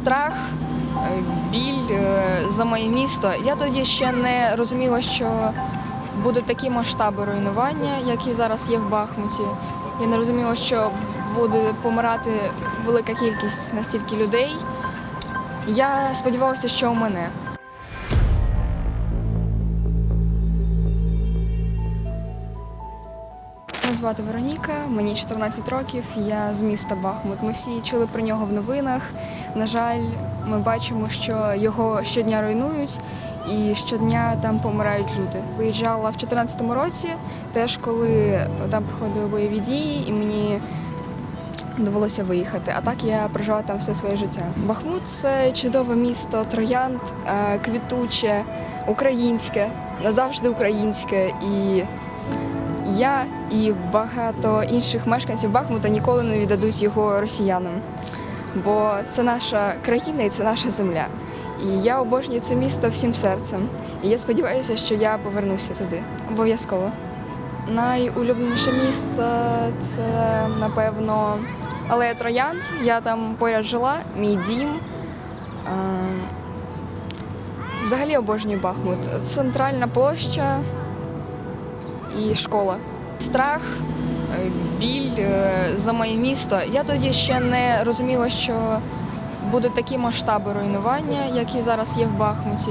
страх, е, біль е, за моє місто. Я тоді ще не розуміла, що будуть такі масштаби руйнування, які зараз є в Бахмуті. Я не розуміла, що буде помирати велика кількість настільки людей. Я сподівалася, що у мене. Мене звати Вероніка, мені 14 років, я з міста Бахмут. Ми всі чули про нього в новинах. На жаль, ми бачимо, що його щодня руйнують і щодня там помирають люди. Виїжджала в 2014 році, теж коли там проходили бойові дії, і мені довелося виїхати. А так я прожила там все своє життя. Бахмут це чудове місто, троянд, е, квітуче, українське, назавжди українське. І я і багато інших мешканців Бахмута ніколи не віддадуть його росіянам. Бо це наша країна і це наша земля. І я обожнюю це місто всім серцем. І я сподіваюся, що я повернуся туди. Обов'язково. Найулюбленіше місто це, напевно, Алея Троянд. Я там поряд жила, мій дім. Взагалі обожнюю Бахмут. Центральна площа і школа. Страх, е, біль е, за моє місто. Я тоді ще не розуміла, що будуть такі масштаби руйнування, які зараз є в Бахмуті.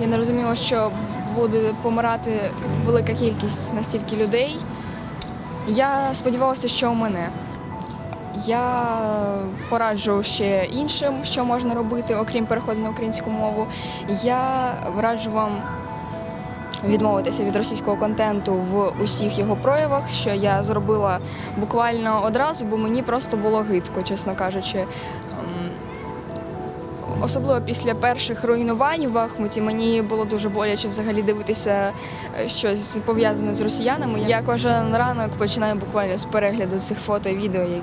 Я не розуміла, що буде помирати велика кількість настільки людей. Я сподівалася, що у мене. Я пораджу ще іншим, що можна робити, окрім переходу на українську мову. Я раджу вам відмовитися від російського контенту в усіх його проявах, що я зробила буквально одразу, бо мені просто було гидко, чесно кажучи. Ем, Особливо після перших руйнувань в Бахмуті мені було дуже боляче взагалі дивитися е, щось пов'язане з росіянами. Я кожен ранок починаю буквально з перегляду цих фото і відео, як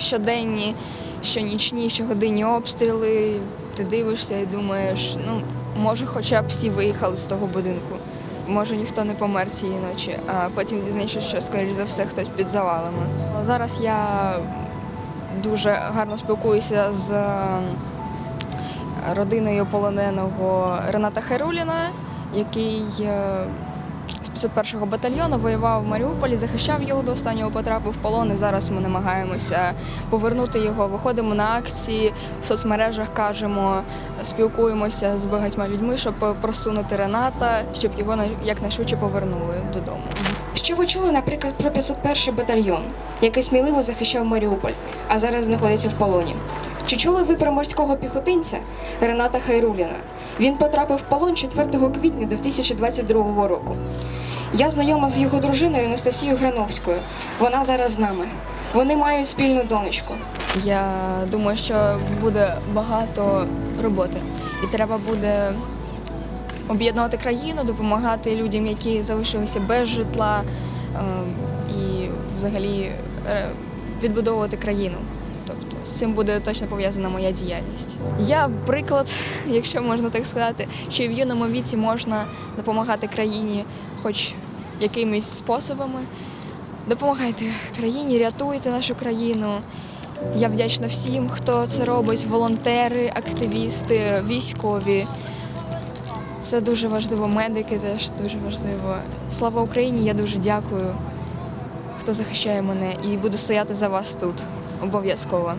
щоденні, щонічні, щогодинні обстріли. Ти дивишся і думаєш, ну може, хоча б всі виїхали з того будинку. Може ніхто не помер цієї ночі, а потім дізнаєшся, що скоріш за все хтось під завалами. Зараз я дуже гарно спілкуюся з е, родиною полоненого Рената Херуліна, який е, з 501-го батальйону воював в Маріуполі, захищав його до останнього, потрапив в полон. І зараз ми намагаємося повернути його. Виходимо на акції в соцмережах, кажемо, спілкуємося з багатьма людьми, щоб просунути Рената, щоб його на- якнайшвидше повернули додому. Що ви чули, наприклад, про 501 батальйон, який сміливо захищав Маріуполь, а зараз знаходиться в полоні? Чи чули ви про морського піхотинця Рената Хайруліна? Він потрапив в полон 4 квітня 2022 року. Я знайома з його дружиною Анастасією Грановською. Вона зараз з нами. Вони мають спільну донечку. Я думаю, що буде багато роботи, і треба буде об'єднувати країну, допомагати людям, які залишилися без житла, е, і взагалі е, відбудовувати країну. Тобто з цим буде точно пов'язана моя діяльність. Я приклад, якщо можна так сказати, що в юному віці можна допомагати країні, хоч якимись способами. Допомагайте країні, рятуйте нашу країну. Я вдячна всім, хто це робить: волонтери, активісти, військові. Це дуже важливо. Медики теж дуже важливо. Слава Україні! Я дуже дякую, хто захищає мене, і буду стояти за вас тут обов'язково.